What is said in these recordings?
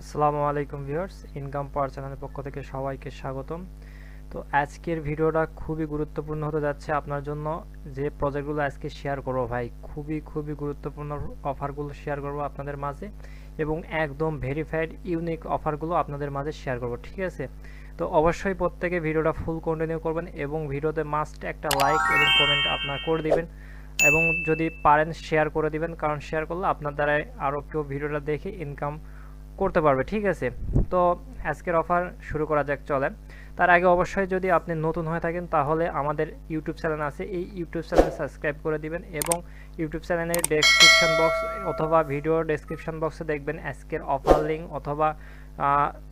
আসসালামু আলাইকুম viewers income পাওয়ার চ্যানেলের পক্ষ থেকে সবাইকে স্বাগতম। তো আজকের ভিডিওটা খুবই গুরুত্বপূর্ণ হতে যাচ্ছে আপনার জন্য। যে প্রজেক্টগুলো আজকে শেয়ার করব ভাই, খুবই খুবই গুরুত্বপূর্ণ অফারগুলো শেয়ার করব আপনাদের মাঝে এবং একদম ভেরিফাইড ইউনিক অফারগুলো আপনাদের মাঝে শেয়ার করব, ঠিক আছে? তো অবশ্যই প্রত্যেকে ভিডিওটা ফুল কন্টিনিউ করবেন এবং ভিডিওতে মাস্ট একটা লাইক এবং কমেন্ট আপনার করে দিবেন এবং যদি পারেন শেয়ার করে দিবেন, কারণ শেয়ার করলে আপনার দ্বারাই আরও কেউ ভিডিওটা দেখে ইনকাম করতে পারবে, ঠিক আছে? তো আজকের অফার শুরু করা যাক, চলে। তার আগে অবশ্যই যদি আপনি নতুন হয়ে থাকেন, তাহলে আমাদের ইউটিউব চ্যানেল আছে। এই ইউটিউব চ্যানেল সাবস্ক্রাইব করে দিবেন এবং ইউটিউব চ্যানেলের ডেসক্রিপশন বক্স অথবা ভিডিও ডেসক্রিপশন বক্সে দেখবেন আজকের অফার লিঙ্ক অথবা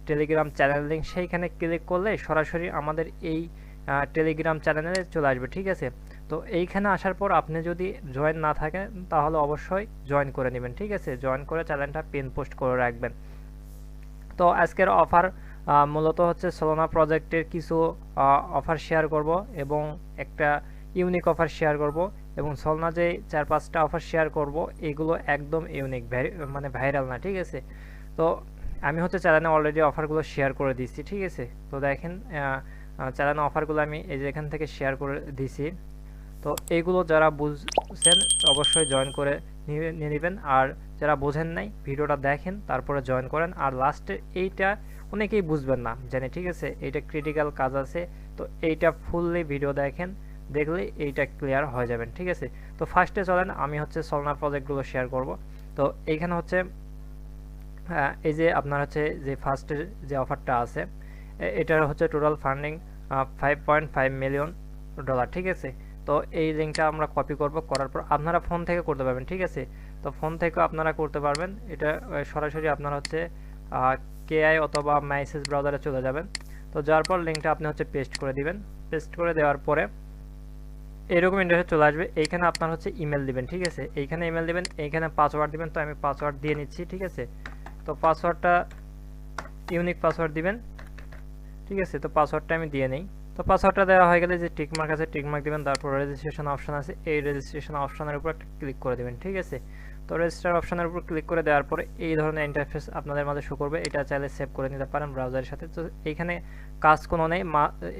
টেলিগ্রাম চ্যানেল লিঙ্ক সেইখানে ক্লিক করলে সরাসরি আমাদের এই টেলিগ্রাম চ্যানেলে চলে আসবে, ঠিক আছে? তো এইখানে আসার পর আপনি যদি জয়েন না থাকেন, তাহলে অবশ্যই জয়েন করে নেবেন, ঠিক আছে? জয়েন করে চ্যানেলটা পিন পোস্ট করে রাখবেন। তো আজকের অফার মূলত হচ্ছে সোলোনা প্রজেক্টের কিছু অফার শেয়ার করব এবং একটা ইউনিক অফার শেয়ার করব এবং সোলনা যে চার পাঁচটা অফার শেয়ার করব, এগুলো একদম ইউনিক মানে ভাইরাল না, ঠিক আছে? তো আমি হচ্ছে চ্যানেলে অলরেডি অফারগুলো শেয়ার করে দিচ্ছি ঠিক আছে? তো দেখেন চালানো অফারগুলো আমি এই যে এখান থেকে শেয়ার করে দিছি তো এইগুলো যারা বুঝছেন, অবশ্যই জয়েন করে নিয়ে নেবেন। আর যারা বোঝেন নাই, ভিডিওটা দেখেন, তারপরে জয়েন করেন। আর লাস্টে এইটা অনেকেই বুঝবেন না, জানি, ঠিক আছে? এইটা ক্রিটিক্যাল কাজ আছে। তো এইটা ফুললি ভিডিও দেখেন, দেখলে এইটা ক্লিয়ার হয়ে যাবেন, ঠিক আছে? তো ফার্স্টে চলেন, আমি হচ্ছে সলনার প্রজেক্টগুলো শেয়ার করব। তো এইখানে হচ্ছে এই যে আপনার হচ্ছে যে ফার্স্টের যে অফারটা আছে এটার হচ্ছে total funding five point five million dollar ঠিক আছে? তো এই লিঙ্কটা আমরা কপি করব, করার পর আপনারা ফোন থেকে করতে পারবেন, ঠিক আছে? তো ফোন থেকেও আপনারা করতে পারবেন। এটা সরাসরি আপনারা হচ্ছে কেআই অথবা মাইসেস ব্রাউজারে চলে যাবেন। তো যাওয়ার পর লিঙ্কটা আপনি হচ্ছে পেস্ট করে দিবেন। পেস্ট করে দেওয়ার পরে এরকম ইন্টারফেস চলে আসবে। এইখানে আপনার হচ্ছে ইমেল দিবেন, ঠিক আছে? এইখানে ইমেল দিবেন, এইখানে পাসওয়ার্ড দিবেন। তো আমি পাসওয়ার্ড দিয়ে নিচ্ছি, ঠিক আছে? তো পাসওয়ার্ডটা ইউনিক পাসওয়ার্ড দিবেন, ঠিক আছে? তো পাসওয়ার্ডটা আমি দিয়ে নেই। তো পাসওয়ার্ডটা দেওয়া হয়ে গেলে যে টিকমার্ক আছে টিকমার্ক দিবেন, তারপর রেজিস্ট্রেশন অপশন আছে, এই রেজিস্ট্রেশন অপশনের উপর একটা ক্লিক করে দেবেন, ঠিক আছে? তো রেজিস্টার অপশনের উপর ক্লিক করে দেওয়ার পরে এই ধরনের ইন্টারফেস আপনাদের মাঝে শো করবে, এটা চাইলে সেভ করে নিতে পারেন ব্রাউজারের সাথে। তো এইখানে কাজ কোনো নেই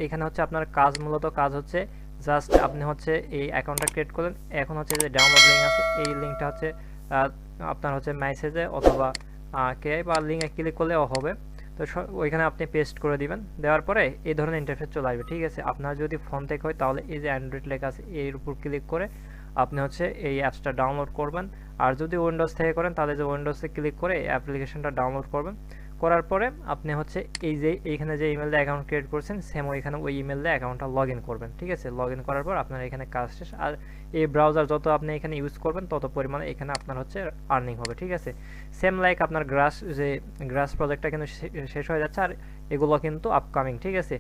এখানে হচ্ছে আপনার কাজ, মূলত কাজ হচ্ছে জাস্ট আপনি হচ্ছে এই অ্যাকাউন্টটা ক্রিয়েট করলেন, এখন হচ্ছে যে ডাউনলোড লিঙ্ক আছে, এই লিঙ্কটা হচ্ছে আপনার হচ্ছে মেসেজে অথবা কে বা লিঙ্কে ক্লিক করলেও হবে। তো ওইখানে আপনি পেস্ট করে দিবেন। দেওয়ার পরে এই ধরনের ইন্টারফেস চলে আসবে, ঠিক আছে? আপনার যদি ফোন থেকে হয়, তাহলে এই যে অ্যান্ড্রয়েড লেখা আছে, এর উপর ক্লিক করে আপনি হচ্ছে এই অ্যাপসটা ডাউনলোড করবেন। আর যদি উইন্ডোজ থেকে করেন, তাহলে যে উইন্ডোজে ক্লিক করে অ্যাপ্লিকেশনটা ডাউনলোড করবেন। করার পরে আপনি হচ্ছে এই যে এইখানে যে ইমেল দিয়ে অ্যাকাউন্ট ক্রিয়েট করছেন সেম ওইখানে ওই ইমেল দিয়ে অ্যাকাউন্টটা লগ করবেন, ঠিক আছে? লগ করার পর আপনার এখানে কাজ শেষ। আর এই ব্রাউজার যত আপনি এখানে ইউজ করবেন, তত পরিমাণে এখানে আপনার হচ্ছে আর্নিং হবে, ঠিক আছে? সেম লাইক আপনার গ্রাস যে গ্রাস প্রজেক্টটা কিন্তু শেষ হয়ে যাচ্ছে, আর এগুলো কিন্তু আপকামিং ঠিক আছে?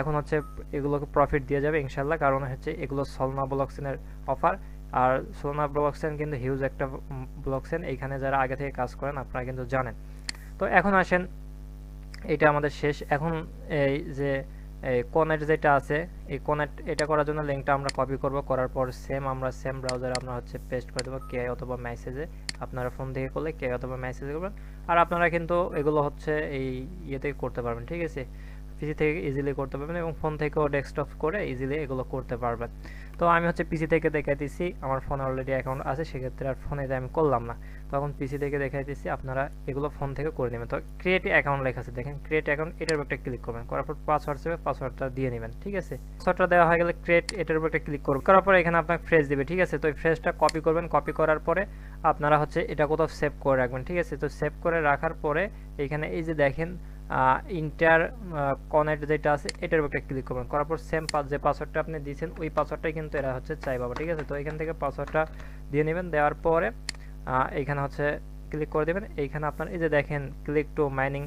এখন হচ্ছে এগুলোকে প্রফিট দিয়ে যাবে ইনশাল্লাহ কারণ হচ্ছে এগুলো সলনা ব্লকসেনের অফার আর সোলনা ব্লকসেন কিন্তু হিউজ একটা ব্লকসেন এইখানে যারা আগে থেকে কাজ করেন, আপনারা কিন্তু জানেন। তো এখন আসেন, এটা আমাদের শেষ। এখন এই যে কোনেট যেটা আছে, এই কোনেট এটা করার জন্য লিঙ্কটা আমরা কপি করব। করার পর সেম আমরা সেম ব্রাউজারে আমরা হচ্ছে পেস্ট করে দেবো কে অথবা মেসেজে আপনারা ফোন থেকে করলে কে অথবা মেসেজে করবেন। আর আপনারা কিন্তু এগুলো হচ্ছে এই ইয়েতে করতে পারবেন, ঠিক আছে? পিসি থেকে ইজিলি করতে পারবেন এবং ফোন থেকেও ডেস্কটপ করে ইজিলি এগুলো করতে পারবেন। তো আমি হচ্ছে পিসি থেকে দেখাইতেছি, আমার ফোন অলরেডি অ্যাকাউন্ট আছে, সেক্ষেত্রে আর ফোনে আমি করলাম না। তখন পিসি থেকে দেখাইতেছি, আপনারা এগুলো ফোন থেকে করে নেবেন। তো ক্রিয়েট অ্যাকাউন্ট লেখা আছে, দেখেন ক্রিয়েট অ্যাকাউন্ট এটার উপর একটা ক্লিক করবেন, করার পর পাসওয়ার্ড সেবে পাসওয়ার্ডটা দিয়ে নেবেন, ঠিক আছে? পাসওয়ার্ডটা দেওয়া হয়ে গেলে ক্রিয়েট এটার উপর একটা ক্লিক করবেন, করার পর এখানে আপনার ফ্রেজ দেবে, ঠিক আছে? তো এই ফ্রেজটা কপি করবেন কপি করার পরে আপনারা হচ্ছে এটা কোথাও সেভ করে রাখবেন, ঠিক আছে? তো সেভ করে রাখার পরে এখানে এই যে দেখেন ইন্টার কনেক্ট যেটা আছে, এটার উপরে ক্লিক করবেন, করার পর সেম পাস যে পাসওয়ার্ডটা আপনি দিয়েছেন, ওই পাসওয়ার্ডটাই কিন্তু এরা হচ্ছে চাই বাবা ঠিক আছে? তো এখান থেকে পাসওয়ার্ডটা দিয়ে নেবেন, দেওয়ার পরে এইখানে হচ্ছে ক্লিক করে দেবেন। এইখানে আপনার এই যে দেখেন ক্লিক টু মাইনিং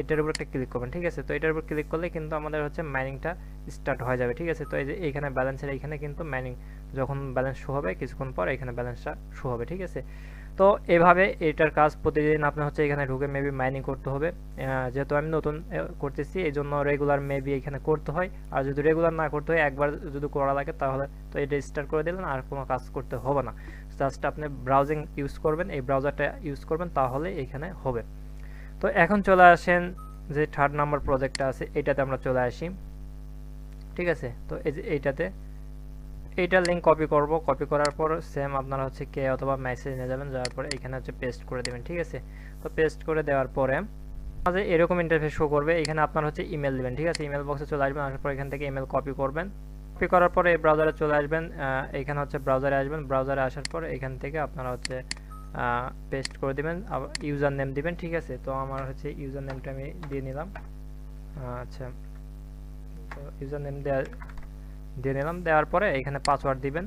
এটার উপর একটা ক্লিক করবেন, ঠিক আছে? তো এটার উপর ক্লিক করলে কিন্তু আমাদের হচ্ছে মাইনিংটা স্টার্ট হয়ে যাবে, ঠিক আছে? তো এই যে এইখানে ব্যালেন্সের এইখানে কিন্তু মাইনিং যখন ব্যালেন্স শো হবে, কিছুক্ষণ পর এখানে ব্যালেন্সটা শো হবে, ঠিক আছে? তো এভাবে এটার কাজ প্রতিদিন আপনার হচ্ছে এখানে ঢুকে মেবি মাইনিং করতে হবে। যেহেতু আমি নতুন করতেছি এই জন্য রেগুলার মেবি এখানে করতে হয়। আর যদি রেগুলার না করতে হয়, একবার যদি করা লাগে, তাহলে তো এটা স্টার্ট করে দিলেন, আর কোনো কাজ করতে হবে না। জাস্ট আপনি ব্রাউজিং ইউজ করবেন, এই ব্রাউজারটা ইউজ করবেন, তাহলে এখানে হবে। তো এখন চলে আসেন যে থার্ড নাম্বার প্রজেক্টটা আছে, এটাতে আমরা চলে আসি। ঠিক আছে? তো এই যে এইটাতে, এইটার লিঙ্ক কপি করব। কপি করার পর সেম আপনারা হচ্ছে কে অথবা মেসেজ নিয়ে যাবেন, যাওয়ার পরে এখানে হচ্ছে পেস্ট করে দেবেন, ঠিক আছে? তো পেস্ট করে দেওয়ার পরে মাঝে এরকম ইন্টারফেস শো করবে, এখানে আপনার হচ্ছে ইমেল দিবেন, ঠিক আছে? ইমেল বক্সে চলে আসবেন, আসার পর এখান থেকে ইমেল কপি করবেন। কপি করার পরে এই ব্রাউজারে চলে আসবেন এখানে হচ্ছে ব্রাউজারে আসবেন। ব্রাউজারে আসার পর এখান থেকে আপনারা হচ্ছে পেস্ট করে দিবেন ইউজার নেম দিবেন, ঠিক আছে? তো আমার হচ্ছে ইউজার নেমটা আমি দিয়ে নিলাম। আচ্ছা। তো ইউজার নেম দেওয়া দিয়ে নিলাম। দেওয়ার পরে এখানে পাসওয়ার্ড দিবেন।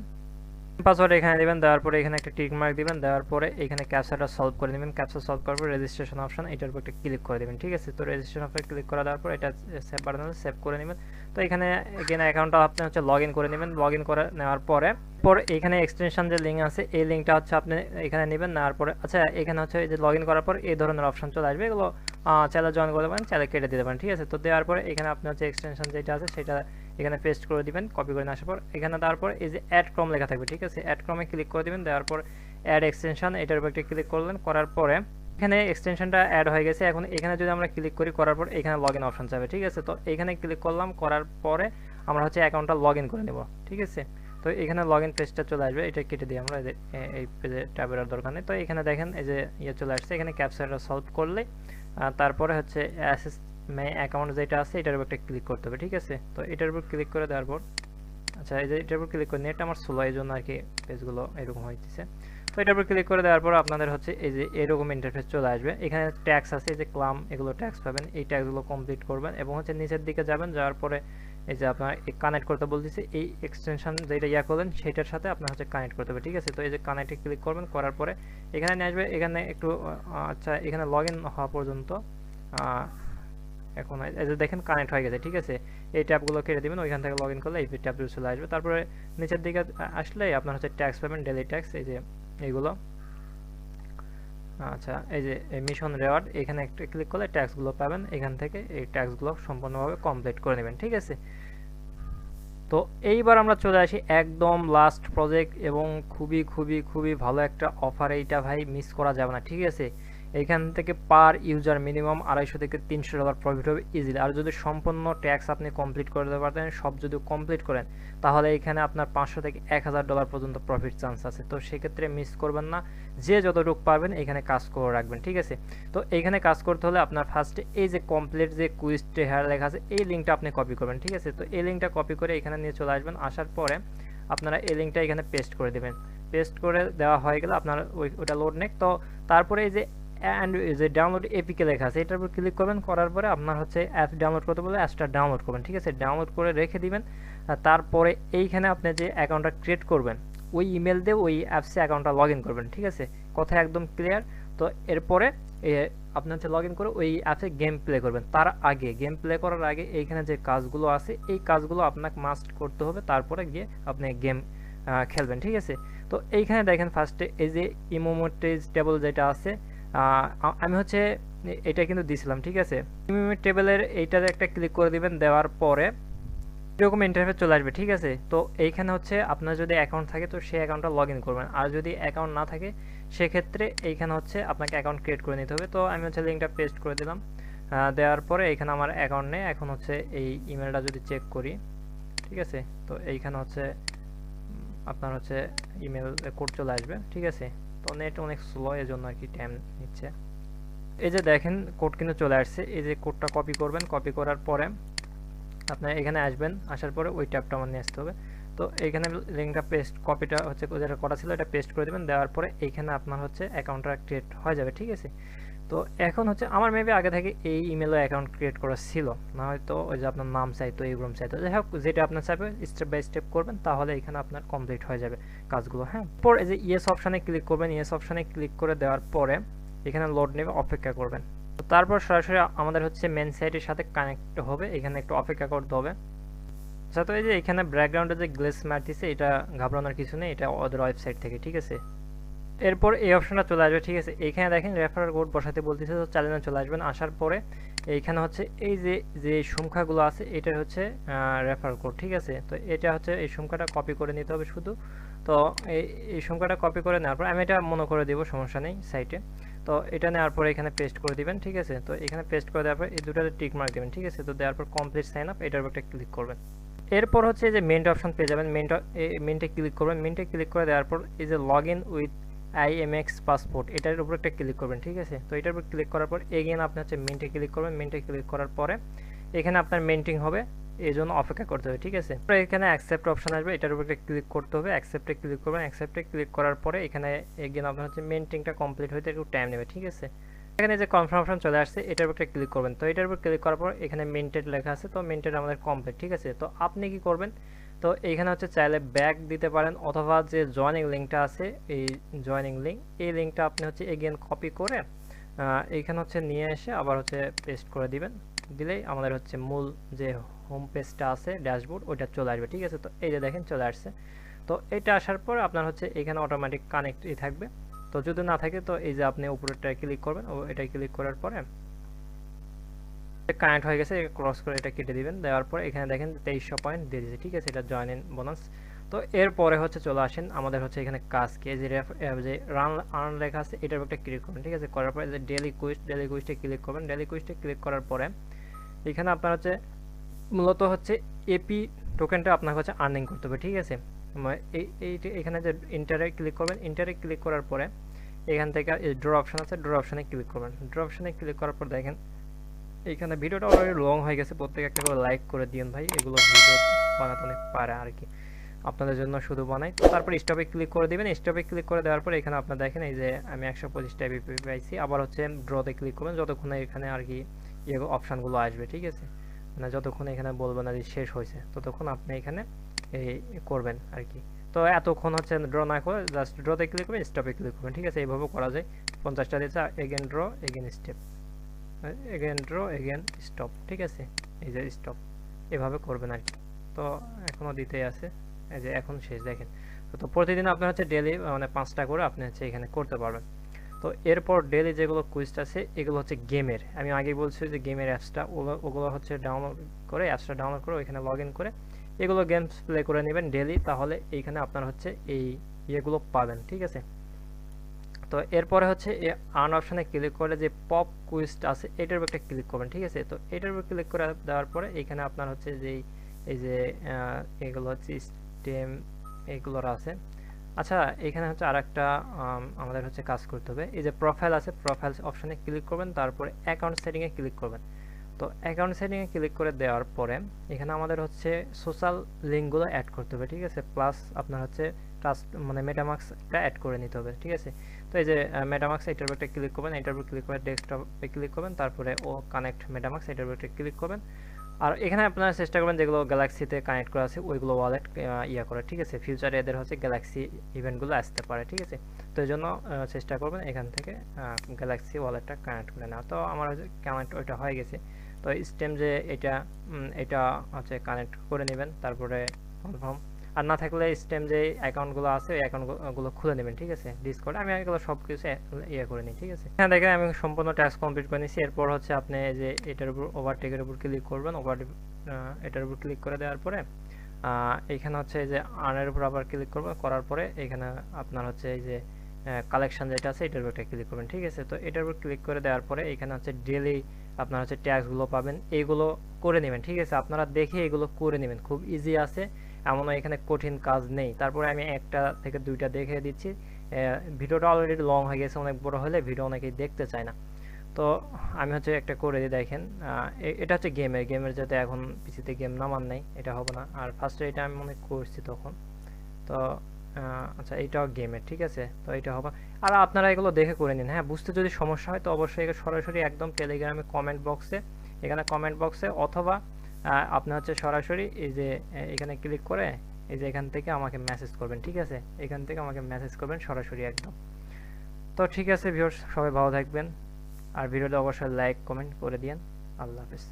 পাসওয়ার্ড এখানে দিবেন, দেওয়ার পরে এখানে একটা টিক মার্ক দিবেন, দেওয়ার পরে এখানে ক্যাপচাটা সলভ করে নেবেন। ক্যাপচা সলভ করার পর রেজিস্ট্রেশন অপশন এটার উপর একটা ক্লিক করে দেবেন, ঠিক আছে? তো রেজিস্ট্রেশন অপশন ক্লিক করে দেওয়ার পর এটা সেভ বাটন সেভ করে নেবেন। তো এখানে এখানে অ্যাকাউন্টটা আপনি হচ্ছে লগ ইন করে নেবেন। লগ ইন করে নেওয়ার পরে, পর এখানে এক্সটেনশন যে লিঙ্ক আছে, এই লিঙ্কটা হচ্ছে আপনি এখানে নেবেন, নেওয়ার পরে আচ্ছা এখানে হচ্ছে এই যে লগ ইন করার পর এই ধরনের অপশন চলে আসবে। এগুলো চ্যানেল জয়েন করতে পারেন চ্যানেল কেটে দিতে পারেন ঠিক আছে? তো দেওয়ার পরে এখানে আপনি হচ্ছে এক্সটেনশন যেটা আছে, সেটা এখানে পেস্ট করে দিবেন কপি করে আসার পর, এখানে দেওয়ার পর এই যে অ্যাড ক্রম লেখা থাকবে, ঠিক আছে? অ্যাড ক্রমে ক্লিক করে দিবেন, দেওয়ার পর অ্যাড এক্সটেনশন এটার উপর একটা ক্লিক করলেন, করার পরে এখানে এক্সটেনশনটা অ্যাড হয়ে গেছে। এখন এখানে যদি আমরা ক্লিক করি, করার পর এখানে লগ ইন অপশন যাবে, ঠিক আছে? তো এখানে ক্লিক করলাম, করার পরে আমরা হচ্ছে অ্যাকাউন্টটা লগ ইন করে নেব, ঠিক আছে? তো এখানে লগ ইন পেজটা চলে আসবে, এটা কেটে দিই আমরা, এই পেজে ট্যাবের দরকার নেই। তো এখানে দেখেন, এই যে ইয়ে চলে আসছে, এখানে ক্যাপচারটা সলভ করলে তারপরে হচ্ছে অ্যাসেস মে অ্যাকাউন্ট যেটা আছে, এটার উপর একটা ক্লিক করতে হবে, ঠিক আছে? তো এটার উপর ক্লিক করে দেওয়ার পর আচ্ছা এই যে এটার উপর ক্লিক করে নেট আমার স্লো এই জন্য আর কি পেজগুলো এরকম হইতেছে। এটার উপর ক্লিক করে দেওয়ার পর আপনাদের হচ্ছে এই যে এরকম ইন্টারফেস চলে আসবে। এখানে ট্যাক্স আছে, এই যে ক্লাম, এগুলো ট্যাক্স পাবেন। এই ট্যাক্সগুলো কমপ্লিট করবেন এবং হচ্ছে নিচের দিকে যাবেন, যাওয়ার পরে এই যে আপনার কানেক্ট করতে বলতেছে, এই এক্সটেনশন যেটা ইয়া করলেন, সেটার সাথে আপনার হচ্ছে কানেক্ট করতে হবে, ঠিক আছে? তো এই যে কানেক্টে ক্লিক করবেন, করার পরে এখানে নিয়ে আসবে। এখানে একটু আচ্ছা এখানে লগ হওয়া পর্যন্ত এখন এই যে দেখেন কানেক্ট হয়ে গেছে, ঠিক আছে? এই ট্যাবগুলো কেটে দেবেন, ওইখান থেকে লগ ইন করলে এই ট্যাবগুলো চলে আসবে। তারপরে নিচের দিকে আসলে আপনার হচ্ছে ট্যাক্স পাবেন ডেলি ট্যাক্স এই যে এইগুলো আচ্ছা এই যে মিশন রেওয়ার্ড এখানে একটা ক্লিক করলে ট্যাক্সগুলো পাবেন। এখান থেকে এই ট্যাক্সগুলো সম্পূর্ণভাবে কমপ্লিট করে নেবেন, ঠিক আছে? তো এইবার আমরা চলে আসি একদম লাস্ট প্রজেক্ট এবং খুবই খুবই খুবই ভালো একটা অফার এইটা ভাই মিস করা যাবে না, ঠিক আছে? এখান থেকে পার ইউজার মিনিমাম আড়াইশো থেকে তিনশো ডলার প্রফিট হবে ইজিলি আর যদি সম্পূর্ণ ট্যাক্স আপনি কমপ্লিট করে দিতে পারতেন, সব যদি কমপ্লিট করেন, তাহলে এখানে আপনার পাঁচশো থেকে এক হাজার ডলার পর্যন্ত প্রফিট চান্স আছে। তো সেক্ষেত্রে মিস করবেন না। যে যতটুকু পারবেন এখানে কাজ করে রাখবেন, ঠিক আছে? তো এইখানে কাজ করতে হলে আপনার ফার্স্টে এই যে কমপ্লিট যে কুইজটে হেয়ার লেখা আছে, এই লিঙ্কটা আপনি কপি করবেন, ঠিক আছে? তো এই লিঙ্কটা কপি করে এখানে নিয়ে চলে আসবেন। আসার পরে আপনারা এই লিঙ্কটা এখানে পেস্ট করে দেবেন। পেস্ট করে দেওয়া হয়ে গেলে আপনার ওই ওটা লোড নেক। তো তারপরে এই যে অ্যান্ড যে ডাউনলোড এপিকে লেখা আছে, এটার উপর ক্লিক করবেন, করার পরে আপনার হচ্ছে অ্যাপ ডাউনলোড করতে বলে অ্যাপসটা ডাউনলোড করবেন, ঠিক আছে? ডাউনলোড করে রেখে দিবেন তারপরে এইখানে আপনি যে অ্যাকাউন্টটা ক্রিয়েট করবেন, ওই ইমেল দিয়ে ওই অ্যাপসে অ্যাকাউন্টটা লগ ইন করবেন, ঠিক আছে? কথা একদম ক্লিয়ার তো এরপরে আপনি হচ্ছে লগ ইন করে ওই অ্যাপে গেম প্লে করবেন। তার আগে গেম প্লে করার আগে এইখানে যে কাজগুলো আছে, এই কাজগুলো আপনাকে মাস্ট করতে হবে। তারপরে গিয়ে আপনি গেম খেলবেন, ঠিক আছে? তো এইখানে দেখেন ফার্স্টে এই যে ইমোমোটেজ টেবল যেটা আছে আমি হচ্ছে এটা কিন্তু দিছিলাম, ঠিক আছে? টেবিলের এইটাতে একটা ক্লিক করে দিবেন, দেওয়ার পরে এরকম ইন্টারফেস চলে আসবে, ঠিক আছে? তো এইখানে হচ্ছে আপনার যদি অ্যাকাউন্ট থাকে, তো সেই অ্যাকাউন্টটা লগ ইন করবেন। আর যদি অ্যাকাউন্ট না থাকে, সেক্ষেত্রে এইখানে হচ্ছে আপনাকে অ্যাকাউন্ট ক্রিয়েট করে নিতে হবে। তো আমি হচ্ছে লিঙ্কটা পেস্ট করে দিলাম। দেওয়ার পরে এইখানে আমার অ্যাকাউন্ট নেই। এখন হচ্ছে এই ইমেলটা যদি চেক করি, ঠিক আছে? তো এইখানে হচ্ছে আপনার হচ্ছে ইমেল কোড চলে আসবে, ঠিক আছে? তো নেট অনেক স্লো এর জন্য আর কি টাইম নিচ্ছে। এই যে দেখেন কোড কিন্তু চলে আসছে। এই যে কোডটা কপি করবেন কপি করার পরে আপনার এখানে আসবেন, আসার পরে ওই ট্যাবটা আমার নিয়ে আসতে হবে। তো এইখানে লিঙ্কটা পেস্ট কপিটা হচ্ছে যেটা করা ছিল, এটা পেস্ট করে দেবেন। দেওয়ার পরে এইখানে আপনার হচ্ছে অ্যাকাউন্টটা ক্রিয়েট হয়ে যাবে, ঠিক আছে? তো এখন হচ্ছে আমার মেবি আগে থেকে এই ইমেলও অ্যাকাউন্ট ক্রিয়েট করা ছিল। না হয়তো ওই যে আপনার নাম চাইতো এইরকম চাইতো যাই হোক, যেটা আপনার চাইবে স্টেপ বাই স্টেপ করবেন, তাহলে এখানে আপনার কমপ্লিট হয়ে যাবে কাজগুলো হ্যাঁ? পর এই যে ইয়েস অপশানে ক্লিক করবেন ইয়েস অপশানে ক্লিক করে দেওয়ার পরে এখানে লোড নেবে, অপেক্ষা করবেন। তো তারপর সরাসরি আমাদের হচ্ছে মেন সাইটের সাথে কানেক্ট হবে, এখানে একটু অপেক্ষা করতে হবে। আচ্ছা তো এই যে এখানে ব্যাকগ্রাউন্ডে যে গ্লেস মারতেছে এটা ঘাবড়ানোর কিছু নেই, এটা ওদের ওয়েবসাইট থেকে, ঠিক আছে? এরপর এই অপশনটা চলে আসবে, ঠিক আছে? এইখানে দেখেন রেফারেল কোড বসাতে বলতেছে তো চালিয়ে চলে আসবেন আসার পরে এইখানে হচ্ছে এই যে যে সংখ্যাগুলো আছে এটা হচ্ছে রেফার কোড ঠিক আছে? তো এটা হচ্ছে এই সংখ্যাটা কপি করে নিতে হবে শুধু। তো এই এই সংখ্যাটা কপি করে নেওয়ার পর, আমি এটা মনে করে দেবো, সমস্যা নেই সাইটে তো এটা নেওয়ার পরে এখানে পেস্ট করে দিবেন, ঠিক আছে? তো এখানে পেস্ট করে দেওয়ার পর এই দুটাতে টিক মার্ক দেবেন, ঠিক আছে? তো দেওয়ার পর কমপ্লিট সাইন আপ এটার একটা ক্লিক করবেন। এরপর হচ্ছে যে মেনটা অপশন পেয়ে যাবেন মেনটা মেনটে ক্লিক করবেন। মেনটে ক্লিক করে দেওয়ার পর এই যে log in with IMX passport এটার উপর একটা ক্লিক করবেন, ঠিক আছে? তো এটার উপর ক্লিক করার পর এগেন আপনি হচ্ছে মেনটে ক্লিক করবেন মেনটে ক্লিক করার পরে এখানে আপনার মেন্টিং হবে, এই জন্য অপেক্ষা করতে হবে, ঠিক আছে? এখানে অ্যাকসেপ্ট অপশন আসবে, এটার উপর একটা ক্লিক করতে হবে অ্যাকসেপ্টে ক্লিক করবেন অ্যাকসেপ্টে ক্লিক করার পরে এখানে এগেন আপনার হচ্ছে মেন্টিংটা কমপ্লিট হতে একটু টাইম নেবে, ঠিক আছে? এখানে যে কনফার্মেশন চলে আসছে, এটার উপর ক্লিক করবেন, তো এটার উপর ক্লিক করার পর এখানে মেন্টেড লেখা আছে, তো মেন্টেড আমাদের কমপ্লিট ঠিক আছে? তো আপনি কি করবেন তো এইখানে হচ্ছে চাইলে ব্যাক দিতে পারেন অথবা যে জয়নিং লিঙ্কটা আছে, এই জয়নিং লিঙ্ক এই লিঙ্কটা আপনি হচ্ছে এগেন কপি করে এইখানে হচ্ছে নিয়ে এসে আবার হচ্ছে পেস্ট করে দিবেন। দিলেই আমাদের হচ্ছে মূল যে হোম পেজটা আছে ড্যাশবোর্ড ওইটা চলে আসবে, ঠিক আছে? তো এই যে দেখেন চলে আসছে। তো এটা আসার পর আপনার হচ্ছে এখানে অটোমেটিক কানেক্টই থাকবে। তো যদি না থাকে, তো এই যে আপনি উপরেরটা ক্লিক করবেন, ও এটা ক্লিক করার পরে কানেক্ট হয়ে গেছে ক্রস করে এটা কেটে দিবেন। দেওয়ার পর এখানে দেখেন তেইশশো পয়েন্ট দিয়ে দিয়েছে, ঠিক আছে? এটা জয়েন ইন বোনাস তো এরপরে হচ্ছে চলে আসেন, আমাদের হচ্ছে এখানে কাজকে যে যে রান আর্ন লেখা আছে এটার একটা ক্লিক করবেন, ঠিক আছে? করার পরে যে ডেলি কুইস্ট ডেলি কুইস্টে ক্লিক করবেন। ডেলি কুইস্টে ক্লিক করার পরে এখানে আপনার হচ্ছে মূলত হচ্ছে এপি টোকেনটা আপনার হচ্ছে আর্নিং করতে হবে, ঠিক আছে? এই এখানে যে ইন্টারে ক্লিক করবেন ইন্টারে ক্লিক করার পরে এখান থেকে ড্র অপশন আছে ড্র অপশনে ক্লিক করবেন। ড্র অপশনে ক্লিক করার পর দেখেন এইখানে ভিডিওটা অলরেডি লং হয়ে গেছে, প্রত্যেক একটা করে লাইক করে দিন ভাই, এগুলো ভিডিও বানাতে অনেক পারে আর কি। আপনাদের জন্য শুধু বানাই। তারপর স্টপে ক্লিক করে দিবেন স্টপে ক্লিক করে দেওয়ার পর এখানে আপনার দেখেন, এই যে আমি একশো পঁচিশটা এবিপি পাইছি। আবার হচ্ছে ড্রতে ক্লিক করবেন, যতক্ষণ এখানে আর কি ইয়ে অপশানগুলো আসবে, ঠিক আছে? মানে যতক্ষণ এখানে বলবেন না যে শেষ হয়েছে, ততক্ষণ আপনি এখানে এই করবেন আর কি। তো এতক্ষণ হচ্ছে ড্র না করে জাস্ট ড্রতে ক্লিক করবেন স্টপে ক্লিক করবেন, ঠিক আছে? এইভাবে করা যায়। পঞ্চাশটা দিয়েছে again draw again step again draw again stop ঠিক আছে? এই যে স্টপ এভাবে করবেন আর কি। তো এখনও দিতেই আছে। এই যে এখন শেষ, দেখেন। তো প্রতিদিন আপনার হচ্ছে ডেলি মানে পাঁচটা করে আপনি হচ্ছে এখানে করতে পারবেন। তো এরপর ডেলি যেগুলো কুইজ আছে, এগুলো হচ্ছে গেমের আমি আগে বলছি যে গেমের অ্যাপসটা ওগুলো হচ্ছে ডাউনলোড করে অ্যাপসটা ডাউনলোড করে ওইখানে লগ করে, এগুলো গেমস প্লে করে নেবেন ডেলি তাহলে এইখানে আপনার হচ্ছে এই ইয়েগুলো পাবেন, ঠিক আছে? তো এরপরে হচ্ছে আর্ন অপশানে ক্লিক করে যে পপ কুইস্ট আছে, এটার উপর একটা ক্লিক করবেন, ঠিক আছে? তো এটার উপর ক্লিক করে দেওয়ার পরে এখানে আপনার হচ্ছে যে এই যে এগুলো হচ্ছে স্টেম এগুলোর আছে। আচ্ছা এখানে হচ্ছে আর একটা আমাদের হচ্ছে কাজ করতে হবে। এই যে প্রোফাইল আছে প্রোফাইল অপশানে ক্লিক করবেন, তারপরে অ্যাকাউন্ট সেটিংয়ে ক্লিক করবেন। তো অ্যাকাউন্ট সেটিংয়ে ক্লিক করে দেওয়ার পরে এখানে আমাদের হচ্ছে সোশ্যাল লিঙ্কগুলো অ্যাড করতে হবে, ঠিক আছে? প্লাস আপনার হচ্ছে ট্রাস্ট মানে মেটামার্কসটা অ্যাড করে নিতে হবে, ঠিক আছে? তো এই যে মেটামার্কস এটার উপর ক্লিক করবেন এটার উপর ক্লিক করে ডেস্কটপে ক্লিক করবেন, তারপরে ও কানেক্ট মেটামার্কস এটার উপর ক্লিক করবেন। আর এখানে আপনারা চেষ্টা করবেন যেগুলো গ্যালাক্সিতে কানেক্ট করা আছে, ওইগুলো ওয়ালেট ইয়া করে, ঠিক আছে? ফিউচারে এদের হচ্ছে গ্যালাক্সি ইভেন্টগুলো আসতে পারে, ঠিক আছে? তো এই জন্য চেষ্টা করবেন এখান থেকে গ্যালাক্সি ওয়ালেটটা কানেক্ট করে নেওয়া। তো আমার হচ্ছে কানেক্ট ওইটা হয়ে গেছে। তো স্টেম যে এটা এটা হচ্ছে কানেক্ট করে নেবেন, তারপরে কনফার্ম আর না থাকলে স্টেম যে অ্যাকাউন্টগুলো আছে, ওই অ্যাকাউন্টগুলো খুলে নেবেন, ঠিক আছে? ডিসকোড আমি এগুলো সব কিছু ইয়ে করে নিই, ঠিক আছে? হ্যাঁ দেখেন, আমি সম্পূর্ণ ট্যাক্স কমপ্লিট করে নিয়েছি। এরপর হচ্ছে আপনি যে এটার উপর ওভারটেকের উপর ক্লিক করবেন। ওভার এটার উপর ক্লিক করে দেওয়ার পরে এখানে হচ্ছে এই যে আর্নের উপর আবার ক্লিক করবেন। করার পরে এখানে আপনার হচ্ছে এই যে কালেকশন যেটা আছে, এটার উপর ক্লিক করবেন, ঠিক আছে? তো এটার উপর ক্লিক করে দেওয়ার পরে এখানে হচ্ছে ডেলি আপনার হচ্ছে ট্যাক্সগুলো পাবেন। এইগুলো করে নেবেন, ঠিক আছে? আপনারা দেখে এগুলো করে নেবেন। খুব ইজি আছে। এমনও এখানে কঠিন কাজ নেই। তারপরে আমি একটা থেকে দুইটা দেখে দিচ্ছি। ভিডিওটা অলরেডি লং হয়ে গেছে, অনেক বড় হলে ভিডিও অনেকেই দেখতে চায় না। তো আমি হচ্ছে একটা করে দিই, দেখেন। এটা হচ্ছে গেমের গেমের যাতে এখন পিসিতে গেম নামান নেই, এটা হবে না। আর ফার্স্টে এটা আমি মনে করছি তখন। তো আচ্ছা এইটাও গেমের ঠিক আছে? তো এটা হবে। আর আপনারা এগুলো দেখে করে নিন হ্যাঁ? বুঝতে যদি সমস্যা হয়, তো অবশ্যই সরাসরি একদম টেলিগ্রামে কমেন্ট বক্সে এখানে কমেন্ট বক্সে অথবা আপনি হচ্ছে সরাসরি এই যে এখানে ক্লিক করে এই যে এখান থেকে আমাকে মেসেজ করবেন, ঠিক আছে? এখান থেকে আমাকে মেসেজ করবেন সরাসরি একদম। তো ঠিক আছে ভিউয়ার্স সবাই ভালো থাকবেন। আর ভিডিওটা অবশ্যই লাইক কমেন্ট করে দিন আল্লাহ হাফেজ।